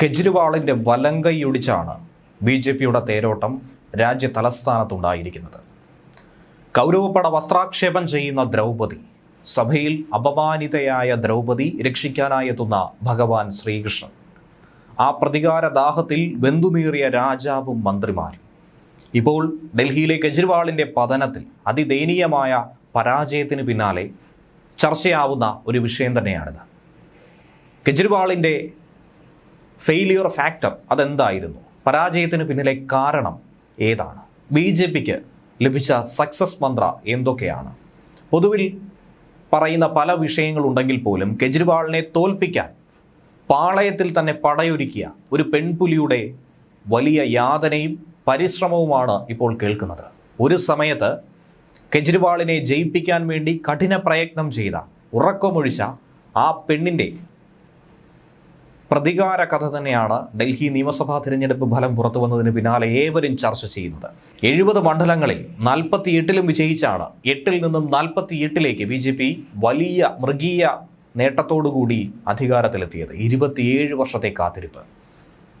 കെജ്രിവാളിന്റെ വലങ്കൈയൊടിച്ചാണ് B J പിയുടെ തേരോട്ടം രാജ്യ തലസ്ഥാനത്തുണ്ടായിരിക്കുന്നത്. കൗരവപ്പട വസ്ത്രാക്ഷേപം ചെയ്യുന്ന ദ്രൗപദി സഭയിൽ അപമാനിതയായ ദ്രൗപദി രക്ഷിക്കാനായെത്തുന്ന ഭഗവാൻ ശ്രീകൃഷ്ണൻ. ആ പ്രതികാര ദാഹത്തിൽ വെന്തുനീറിയ രാജാവും മന്ത്രിമാരും. ഇപ്പോൾ ഡൽഹിയിലെ കെജ്രിവാളിന്റെ പതനത്തിൽ അതിദയനീയമായ പരാജയത്തിന് പിന്നാലെ ചർച്ചയാവുന്ന ഒരു വിഷയം തന്നെയാണിത്. കെജ്രിവാളിന്റെ ഫെയിലിയർ ഫാക്ടർ അതെന്തായിരുന്നു? പരാജയത്തിന് പിന്നിലെ കാരണം ഏതാണ്? ബി ജെ പിക്ക് ലഭിച്ച സക്സസ് മന്ത്ര എന്തൊക്കെയാണ്? പൊതുവിൽ പറയുന്ന പല വിഷയങ്ങളുണ്ടെങ്കിൽ പോലും കെജ്രിവാളിനെ തോൽപ്പിക്കാൻ പാളയത്തിൽ തന്നെ പടയൊരുക്കിയ ഒരു പെൺപുലിയുടെ വലിയ യാതനയും പരിശ്രമവുമാണ് ഇപ്പോൾ കേൾക്കുന്നത്. ഒരു സമയത്ത് കെജ്രിവാളിനെ ജയിപ്പിക്കാൻ വേണ്ടി കഠിന പ്രയത്നം ചെയ്ത ഉറക്കമൊഴിച്ച ആ പെണ്ണിന്റെ പ്രതികാര കഥ തന്നെയാണ് ഡൽഹി നിയമസഭാ തിരഞ്ഞെടുപ്പ് ഫലം പുറത്തു വന്നതിന് പിന്നാലെ ഏവരും ചർച്ച ചെയ്യുന്നത്. എഴുപത് മണ്ഡലങ്ങളിൽ നാൽപ്പത്തി എട്ടിലും വിജയിച്ചാണ് എട്ടിൽ നിന്നും നാൽപ്പത്തി എട്ടിലേക്ക് ബി ജെ പി വലിയ മൃഗീയ നേട്ടത്തോടുകൂടി അധികാരത്തിലെത്തിയത്. ഇരുപത്തിയേഴ് വർഷത്തെ കാത്തിരിപ്പ്.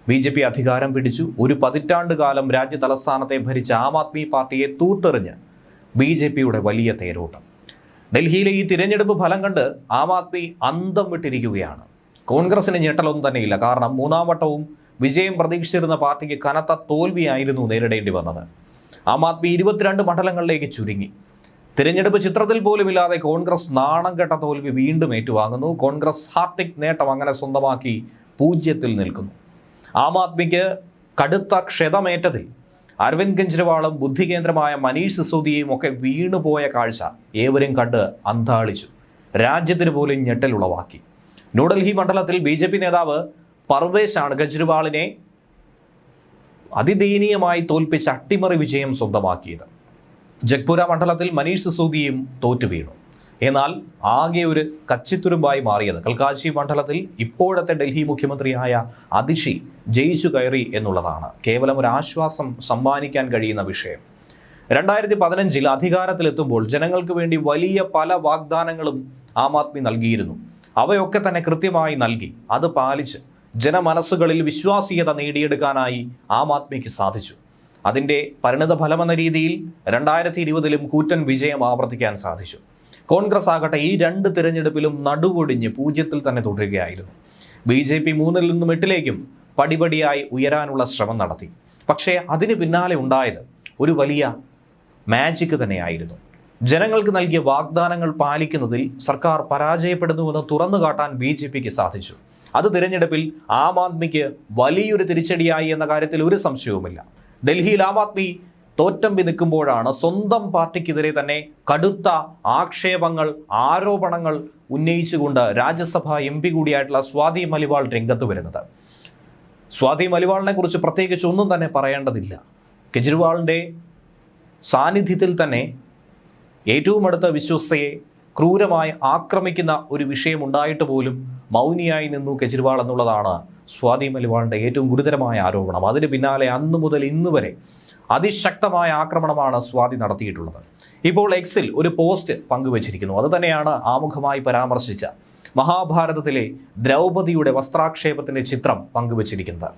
ബി ജെ പി അധികാരം പിടിച്ചു. ഒരു പതിറ്റാണ്ട് കാലം രാജ്യ തലസ്ഥാനത്തെ ഭരിച്ച ആം ആദ്മി പാർട്ടിയെ തൂത്തെറിഞ്ഞ് ബി ജെ പിയുടെ വലിയ തേരോട്ടം. ഡൽഹിയിലെ ഈ തിരഞ്ഞെടുപ്പ് ഫലം കണ്ട് ആം ആദ്മി അന്തം വിട്ടിരിക്കുകയാണ്. കോൺഗ്രസിന് ഞെട്ടലൊന്നും തന്നെയില്ല. കാരണം മൂന്നാം വട്ടവും വിജയം പ്രതീക്ഷിച്ചിരുന്ന പാർട്ടിക്ക് കനത്ത തോൽവിയായിരുന്നു നേരിടേണ്ടി വന്നത്. ആം ആദ്മി ഇരുപത്തിരണ്ട് മണ്ഡലങ്ങളിലേക്ക് ചുരുങ്ങി. തിരഞ്ഞെടുപ്പ് ചിത്രത്തിൽ പോലുമില്ലാതെ കോൺഗ്രസ് നാണം കെട്ട തോൽവി വീണ്ടും ഏറ്റുവാങ്ങുന്നു. കോൺഗ്രസ് ഹാർട്ടിക് നേട്ടം അങ്ങനെ സ്വന്തമാക്കി പൂജ്യത്തിൽ നിൽക്കുന്നു. ആം ആദ്മിക്ക് കടുത്ത ക്ഷതമേറ്റതിൽ അരവിന്ദ് കെജ്രിവാളും ബുദ്ധികേന്ദ്രമായ മനീഷ് സിസോദിയയും ഒക്കെ വീണുപോയ കാഴ്ച ഏവരും കണ്ട് അന്താളിച്ചു. രാജ്യത്തിന് പോലും ഞെട്ടലുളവാക്കി ന്യൂഡൽഹി മണ്ഡലത്തിൽ ബി ജെ പി നേതാവ് പർവേശാണ് കെജ്രിവാളിനെ അതിദയനീയമായി തോൽപ്പിച്ച് അട്ടിമറി വിജയം സ്വന്തമാക്കിയത്. ജഗ്പുര മണ്ഡലത്തിൽ മനീഷ് സിസോദിയും തോറ്റു വീണു. എന്നാൽ ആകെ ഒരു കച്ചിത്തുരുമ്പായി മാറിയത് കൽക്കാശി മണ്ഡലത്തിൽ ഇപ്പോഴത്തെ ഡൽഹി മുഖ്യമന്ത്രിയായ അതിഷി ജയിച്ചു കയറി എന്നുള്ളതാണ്. കേവലം ഒരു ആശ്വാസം സമ്മാനിക്കാൻ കഴിയുന്ന വിഷയം. രണ്ടായിരത്തി പതിനഞ്ചിൽ അധികാരത്തിലെത്തുമ്പോൾ ജനങ്ങൾക്ക് വേണ്ടി വലിയ പല വാഗ്ദാനങ്ങളും ആം ആദ്മി നൽകിയിരുന്നു. അവയൊക്കെ തന്നെ കൃത്യമായി നൽകി. അത് പാലിച്ച് ജനമനസ്സുകളിൽ വിശ്വാസീയത നേടിയെടുക്കാനായി ആം ആദ്മിക്ക് സാധിച്ചു. അതിന്റെ പരിണിത ഫലമെന്ന രീതിയിൽ രണ്ടായിരത്തി ഇരുപതിലും കൂറ്റൻ വിജയം ആവർത്തിക്കാൻ സാധിച്ചു. കോൺഗ്രസ് ആകട്ടെ ഈ രണ്ട് തിരഞ്ഞെടുപ്പിലും നടുവൊടിഞ്ഞ് പൂജ്യത്തിൽ തന്നെ തുടരുകയായിരുന്നു. ബി ജെ പി മൂന്നിൽ നിന്നും എട്ടിലേക്കും പടിപടിയായി ഉയരാനുള്ള ശ്രമം നടത്തി. പക്ഷേ അതിന് പിന്നാലെ ഉണ്ടായത് ഒരു വലിയ മാജിക് തന്നെയായിരുന്നു. ജനങ്ങൾക്ക് നൽകിയ വാഗ്ദാനങ്ങൾ പാലിക്കുന്നതിൽ സർക്കാർ പരാജയപ്പെടുന്നുവെന്ന് തുറന്നു കാട്ടാൻ ബി സാധിച്ചു. അത് തിരഞ്ഞെടുപ്പിൽ ആം ആദ്മിക്ക് വലിയൊരു തിരിച്ചടിയായി എന്ന കാര്യത്തിൽ ഒരു സംശയവുമില്ല. ഡൽഹിയിൽ ആം ആദ്മി തോറ്റമ്പി നിൽക്കുമ്പോഴാണ് സ്വന്തം പാർട്ടിക്കെതിരെ തന്നെ കടുത്ത ആക്ഷേപങ്ങൾ ആരോപണങ്ങൾ ഉന്നയിച്ചുകൊണ്ട് രാജ്യസഭ എം പി കൂടിയായിട്ടുള്ള സ്വാതി മലിവാൾ രംഗത്ത് വരുന്നത്. സ്വാതി മലിവാളിനെ കുറിച്ച് പ്രത്യേകിച്ച് ഒന്നും തന്നെ പറയേണ്ടതില്ല. കെജ്രിവാളിന്റെ സാന്നിധ്യത്തിൽ തന്നെ ഏറ്റവും അടുത്ത വിശ്വസ്തയെ ക്രൂരമായി ആക്രമിക്കുന്ന ഒരു വിഷയമുണ്ടായിട്ട് പോലും മൗനിയായി നിന്നു കെജ്രിവാൾ എന്നുള്ളതാണ് സ്വാതി മലിവാളിന്റെ ഏറ്റവും ഗുരുതരമായ ആരോപണം. അതിന് പിന്നാലെ അന്നു മുതൽ ഇന്ന് വരെ അതിശക്തമായ ആക്രമണമാണ് സ്വാതി നടത്തിയിട്ടുള്ളത്. ഇപ്പോൾ എക്സിൽ ഒരു പോസ്റ്റ് പങ്കുവച്ചിരിക്കുന്നു. അത് തന്നെയാണ് ആമുഖമായി പരാമർശിച്ച മഹാഭാരതത്തിലെ ദ്രൗപദിയുടെ വസ്ത്രാക്ഷേപത്തിന്റെ ചിത്രം പങ്കുവച്ചിരിക്കുന്നത്.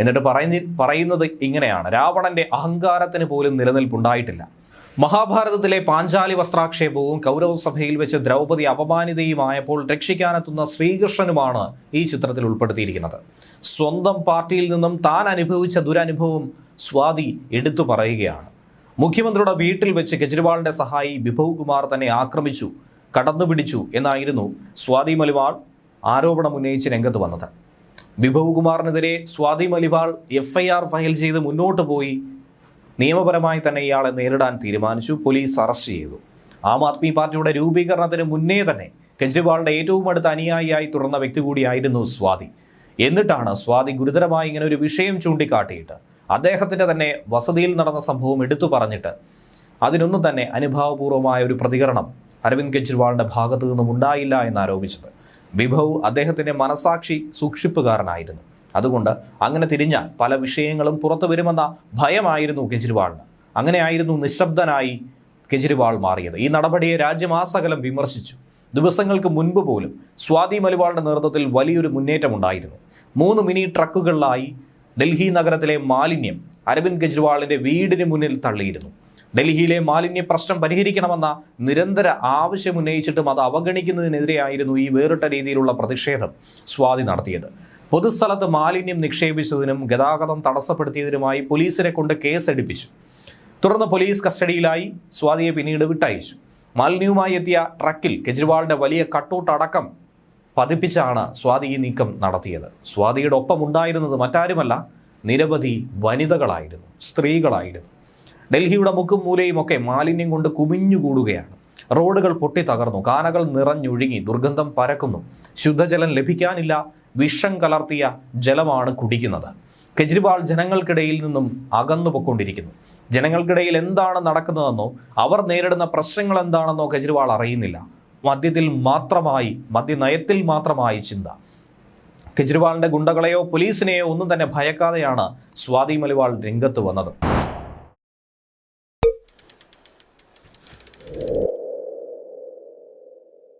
എന്നിട്ട് പറയുന്ന പറയുന്നത് ഇങ്ങനെയാണ്. രാവണന്റെ അഹങ്കാരത്തിന് പോലും നിലനിൽപ്പുണ്ടായിട്ടില്ല. മഹാഭാരതത്തിലെ പാഞ്ചാലി വസ്ത്രാക്ഷേപവും കൗരവസഭയിൽ വെച്ച് ദ്രൗപദി അപമാനിതയുമായപ്പോൾ രക്ഷിക്കാനെത്തുന്ന ശ്രീകൃഷ്ണനുമാണ് ഈ ചിത്രത്തിൽ ഉൾപ്പെടുത്തിയിരിക്കുന്നത്. സ്വന്തം പാർട്ടിയിൽ നിന്നും താൻ അനുഭവിച്ച ദുരനുഭവം സ്വാതി എടുത്തു പറയുകയാണ്. മുഖ്യമന്ത്രിയുടെ വീട്ടിൽ വെച്ച് കെജ്രിവാളിന്റെ സഹായി വിഭവ് കുമാർ തന്നെ ആക്രമിച്ചു കടന്നുപിടിച്ചു എന്നായിരുന്നു സ്വാതി മലിവാൾ ആരോപണം ഉന്നയിച്ച് രംഗത്ത് വന്നത്. വിഭവ് കുമാറിനെതിരെ സ്വാതി മലിവാൾ എഫ്ഐആർ ഫയൽ ചെയ്ത് മുന്നോട്ട് പോയി നിയമപരമായി തന്നെ ഇയാളെ നേരിടാൻ തീരുമാനിച്ചു പോലീസ് അറസ്റ്റ് ചെയ്തു. ആം ആദ്മി പാർട്ടിയുടെ രൂപീകരണത്തിന് മുന്നേ തന്നെ കെജ്രിവാളിന്റെ ഏറ്റവും അടുത്ത അനുയായിയായി തുറന്ന വ്യക്തി കൂടിയായിരുന്നു സ്വാതി. എന്നിട്ടാണ് സ്വാതി ഗുരുതരമായി ഇങ്ങനെ ഒരു വിഷയം ചൂണ്ടിക്കാട്ടിയിട്ട് അദ്ദേഹത്തിന്റെ തന്നെ വസതിയിൽ നടന്ന സംഭവം എടുത്തു പറഞ്ഞിട്ട് അതിനൊന്നും തന്നെ അനുഭാവപൂർവമായ ഒരു പ്രതികരണം അരവിന്ദ് കെജ്രിവാളിന്റെ ഭാഗത്തു നിന്നും ഉണ്ടായില്ല എന്നാരോപിച്ചത്. വിഭവ് അദ്ദേഹത്തിന്റെ മനസാക്ഷി സൂക്ഷിപ്പുകാരനായിരുന്നു. അതുകൊണ്ട് അങ്ങനെ തിരിഞ്ഞ പല വിഷയങ്ങളും പുറത്തു വരുമെന്ന ഭയമായിരുന്നു കെജ്രിവാളിന്. അങ്ങനെയായിരുന്നു നിശബ്ദനായി കെജ്രിവാൾ മാറിയത്. ഈ നടപടിയെ രാജ്യമാസകലം വിമർശിച്ചു. ദിവസങ്ങൾക്ക് മുൻപ് പോലും സ്വാതി മലിവാളിന്റെ നേതൃത്വത്തിൽ വലിയൊരു മുന്നേറ്റമുണ്ടായിരുന്നു. മൂന്ന് മിനി ട്രക്കുകളിലായി ഡൽഹി നഗരത്തിലെ മാലിന്യം അരവിന്ദ് കെജ്രിവാളിന്റെ വീടിന് മുന്നിൽ തള്ളിയിരുന്നു. ഡൽഹിയിലെ മാലിന്യ പ്രശ്നം പരിഹരിക്കണമെന്ന നിരന്തര ആവശ്യം ഉന്നയിച്ചിട്ടും അത് അവഗണിക്കുന്നതിനെതിരെയായിരുന്നു ഈ വേറിട്ട രീതിയിലുള്ള പ്രതിഷേധം സ്വാതി നടത്തിയത്. പൊതുസ്ഥലത്ത് മാലിന്യം നിക്ഷേപിച്ചതിനും ഗതാഗതം തടസ്സപ്പെടുത്തിയതിനുമായി പോലീസിനെ കൊണ്ട് കേസെടുപ്പിച്ചു. തുടർന്ന് പോലീസ് കസ്റ്റഡിയിലായി. സ്വാതിയെ പിന്നീട് വിട്ടയച്ചു. മാലിന്യവുമായി എത്തിയ ട്രക്കിൽ കെജ്രിവാളിന്റെ വലിയ കട്ടൗട്ട് അടക്കം പതിപ്പിച്ചാണ് സ്വാതി ഈ നീക്കം നടത്തിയത്. സ്വാതിയുടെ ഒപ്പം ഉണ്ടായിരുന്നത് മറ്റാരുമല്ല നിരവധി വനിതകളായിരുന്നു സ്ത്രീകളായിരുന്നു. ഡൽഹിയുടെ മുക്കും മൂലയും ഒക്കെ മാലിന്യം കൊണ്ട് കുമിഞ്ഞുകൂടുകയാണ് റോഡുകൾ പൊട്ടി തകർന്നു. കാനകൾ നിറഞ്ഞൊഴുകി. ദുർഗന്ധം പരക്കുന്നു. ശുദ്ധജലം ലഭിക്കാനില്ല. വിഷം കലർത്തിയ ജലമാണ് കുടിക്കുന്നത്. കെജ്രിവാൾ ജനങ്ങൾക്കിടയിൽ നിന്നും അകന്നു പൊക്കൊണ്ടിരിക്കുന്നു ജനങ്ങൾക്കിടയിൽ എന്താണ് നടക്കുന്നതെന്നോ അവർ നേരിടുന്ന പ്രശ്നങ്ങൾ എന്താണെന്നോ കെജ്രിവാൾ അറിയുന്നില്ല. മദ്യത്തിൽ മാത്രമായി മദ്യനയത്തിൽ മാത്രമായി ചിന്ത. കെജ്രിവാളിന്റെ ഗുണ്ടകളെയോ പോലീസിനെയോ ഒന്നും തന്നെ ഭയക്കാതെയാണ് സ്വാതി മലിവാൾ രംഗത്ത് വന്നത്.